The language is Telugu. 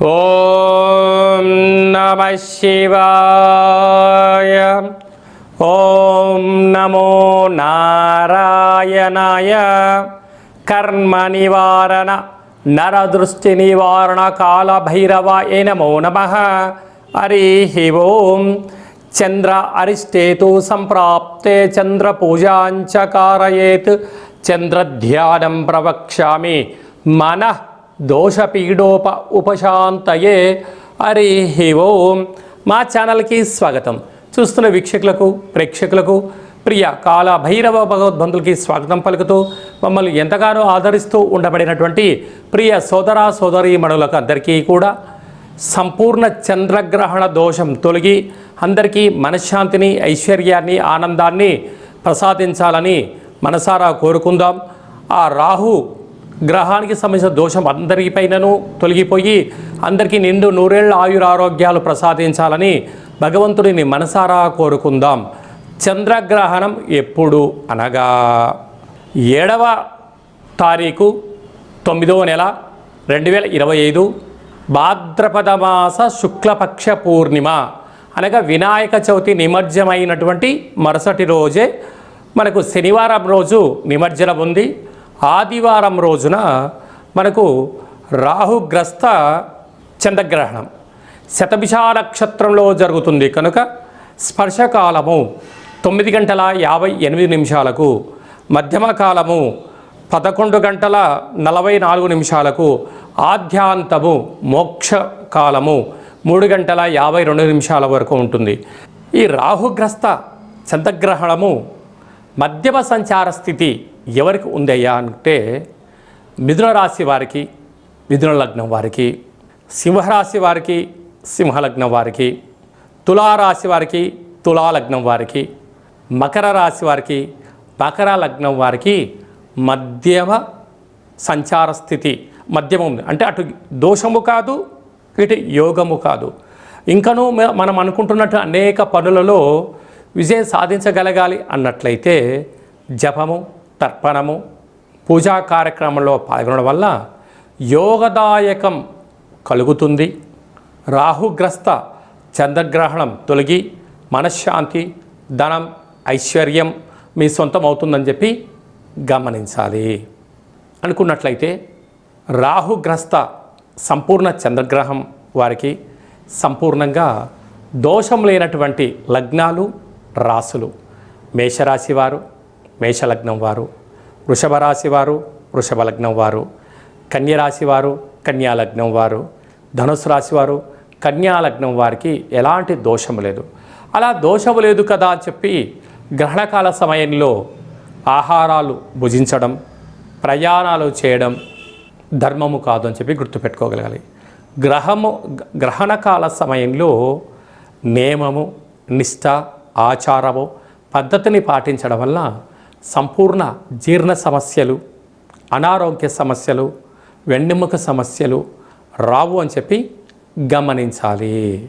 ఓం నమ శివాయ ఓం నమో నారాయణాయ కర్మ నివారణ నరదృష్టి నివారణ కాల భైరవాయ నమో నమ హరి ఓం చంద్ర అరిష్టేతు సంప్రాప్తే చంద్ర పూజాంచ కారయేత్ చంద్రధ్యానం ప్రవక్ష్యామి మనః దోషపీడోప ఉపశాంతయే. హరి ఓం. మా ఛానల్కి స్వాగతం. చూస్తున్న వీక్షకులకు ప్రేక్షకులకు ప్రియ కాల భైరవ భగవద్బంధులకి స్వాగతం పలుకుతూ మమ్మల్ని ఎంతగానో ఆదరిస్తూ ఉండబడినటువంటి ప్రియ సోదర సోదరీ మణులకు అందరికీ కూడా సంపూర్ణ చంద్రగ్రహణ దోషం తొలగి అందరికీ మనశ్శాంతిని ఐశ్వర్యాన్ని ఆనందాన్ని ప్రసాదించాలని మనసారా కోరుకుందాం. ఆ రాహు గ్రహానికి సంబంధించిన దోషం అందరిపైనను తొలగిపోయి అందరికీ నిండు నూరేళ్ళ ఆయురారోగ్యాలు ప్రసాదించాలని భగవంతుడిని మనసారా కోరుకుందాం. చంద్రగ్రహణం ఎప్పుడు అనగా ఏడవ తారీఖు తొమ్మిదవ నెల రెండు వేల ఇరవై ఐదు భాద్రపద మాస శుక్లపక్ష పూర్ణిమ అనగా వినాయక చవితి నిమజ్జమైనటువంటి మరుసటి రోజే మనకు శనివారం రోజు నిమజ్జనం ఉంది. ఆదివారం రోజున మనకు రాహుగ్రస్త చంద్రగ్రహణం. శతభిష నక్షత్రంలో జరుగుతుంది కనుక స్పర్శకాలము తొమ్మిది గంటల యాభై ఎనిమిది నిమిషాలకు మధ్యమ కాలము పదకొండు గంటల నలభై నాలుగు నిమిషాలకు ఆద్యాంతము మోక్ష కాలము మూడు గంటల యాభై రెండు నిమిషాల వరకు ఉంటుంది. ఈ రాహుగ్రస్త చంద్రగ్రహణము మధ్యమ సంచార స్థితి ఎవరికి ఉందయ్యా అంటే మిథున రాశి వారికి మిథున లగ్నం వారికి సింహరాశి వారికి సింహలగ్నం వారికి తులారాశి వారికి తులాలగ్నం వారికి మకర రాశి వారికి మకర లగ్నం వారికి మధ్యమ సంచార స్థితి మధ్యమం ఉంది. అంటే అటు దోషము కాదు ఇటు యోగము కాదు. ఇంకనూ మనం అనుకుంటున్నట్టు అనేక పనులలో విజయం సాధించగలగాలి అన్నట్లయితే జపము తర్పణము పూజా కార్యక్రమంలో పాల్గొనడం వల్ల యోగదాయకం కలుగుతుంది. రాహుగ్రస్త చంద్రగ్రహణం తొలగి మనశ్శాంతి ధనం ఐశ్వర్యం మీ సొంతం అవుతుందని చెప్పి గమనించాలి. అనుకున్నట్లయితే రాహుగ్రస్త సంపూర్ణ చంద్రగ్రహం వారికి సంపూర్ణంగా దోషం లేనటువంటి లగ్నాలు రాసులు. మేషరాశి వారు మేషలగ్నం వారు వృషభ రాశి వారు వృషభ లగ్నం వారు కన్యరాశి వారు కన్యాలగ్నం వారు ధనుసు రాశి వారు కన్యాలగ్నం వారికి ఎలాంటి దోషం లేదు. అలా దోషము లేదు కదా అని చెప్పి గ్రహణకాల సమయంలో ఆహారాలు భుజించడం ప్రయాణాలు చేయడం ధర్మము కాదు అని చెప్పి గుర్తుపెట్టుకోగలగాలి. గ్రహము గ్రహణకాల సమయంలో నియమము నిష్ట ఆచారము పద్ధతిని పాటించడం వల్ల సంపూర్ణ జీర్ణ సమస్యలు అనారోగ్య సమస్యలు వెన్నెముక సమస్యలు రావు అని చెప్పి గమనించాలి.